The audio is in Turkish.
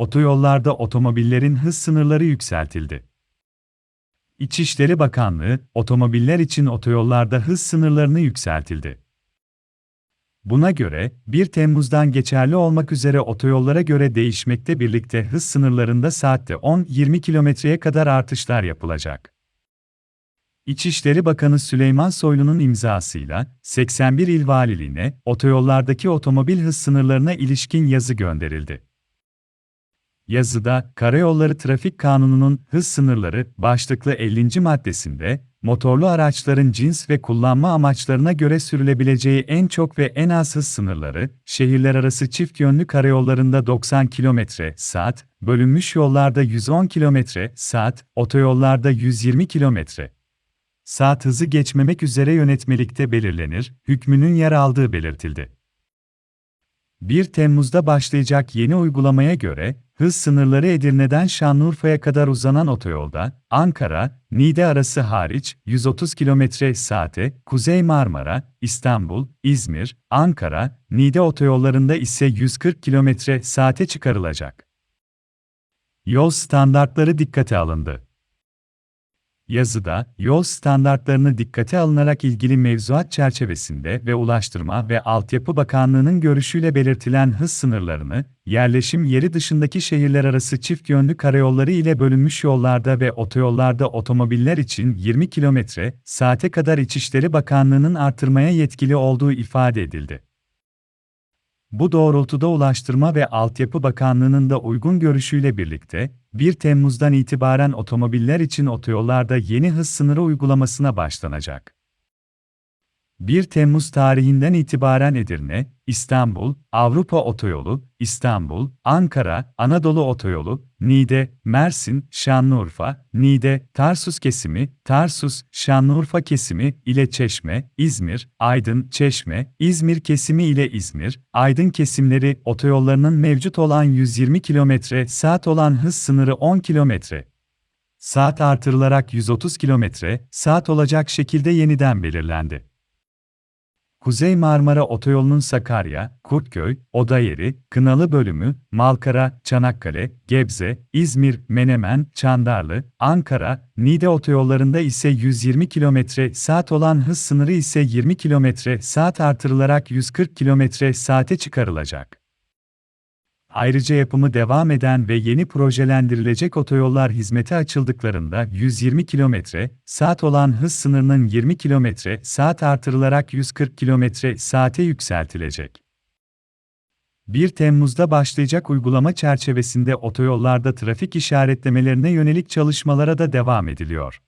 otoyollarda otomobillerin hız sınırları yükseltildi. İçişleri Bakanlığı, otomobiller için otoyollarda hız sınırlarını yükseltildi. Buna göre, 1 Temmuz'dan geçerli olmak üzere otoyollara göre değişmekte birlikte hız sınırlarında saatte 10-20 kilometreye kadar artışlar yapılacak. İçişleri Bakanı Süleyman Soylu'nun imzasıyla 81 il valiliğine otoyollardaki otomobil hız sınırlarına ilişkin yazı gönderildi. Yazıda, Karayolları Trafik Kanunu'nun hız sınırları başlıklı 50. maddesinde, motorlu araçların cins ve kullanma amaçlarına göre sürülebileceği en çok ve en az hız sınırları, şehirler arası çift yönlü karayollarında 90 km saat, bölünmüş yollarda 110 km saat, otoyollarda 120 km saat hızı geçmemek üzere yönetmelikte belirlenir, hükmünün yer aldığı belirtildi. 1 Temmuz'da başlayacak yeni uygulamaya göre, hız sınırları Edirne'den Şanlıurfa'ya kadar uzanan otoyolda, Ankara, Niğde arası hariç 130 km saate, Kuzey Marmara, İstanbul, İzmir, Ankara, Niğde otoyollarında ise 140 km saate çıkarılacak. Yol standartları dikkate alındı. Yazıda, yol standartlarını dikkate alınarak ilgili mevzuat çerçevesinde ve Ulaştırma ve Altyapı Bakanlığı'nın görüşüyle belirtilen hız sınırlarını, yerleşim yeri dışındaki şehirler arası çift yönlü karayolları ile bölünmüş yollarda ve otoyollarda otomobiller için 20 km saate kadar İçişleri Bakanlığı'nın artırmaya yetkili olduğu ifade edildi. Bu doğrultuda Ulaştırma ve Altyapı Bakanlığı'nın da uygun görüşüyle birlikte, 1 Temmuz'dan itibaren otomobiller için otoyollarda yeni hız sınırı uygulamasına başlanacak. 1 Temmuz tarihinden itibaren Edirne, İstanbul, Avrupa Otoyolu, İstanbul, Ankara, Anadolu Otoyolu, Niğde, Mersin, Şanlıurfa, Niğde, Tarsus kesimi, Tarsus, Şanlıurfa kesimi ile Çeşme, İzmir, Aydın, Çeşme, İzmir kesimi ile İzmir, Aydın kesimleri otoyollarının mevcut olan 120 km saat olan hız sınırı 10 km saat artırılarak 130 km saat olacak şekilde yeniden belirlendi. Kuzey Marmara Otoyolu'nun Sakarya, Kurtköy, Odayeri, Kınalı bölümü, Malkara, Çanakkale, Gebze, İzmir, Menemen, Çandarlı, Ankara, Niğde otoyollarında ise 120 km saat olan hız sınırı ise 20 km saat artırılarak 140 km saate çıkarılacak. Ayrıca yapımı devam eden ve yeni projelendirilecek otoyollar hizmete açıldıklarında 120 km saat olan hız sınırının 20 km saat artırılarak 140 km saate yükseltilecek. 1 Temmuz'da başlayacak uygulama çerçevesinde otoyollarda trafik işaretlemelerine yönelik çalışmalara da devam ediliyor.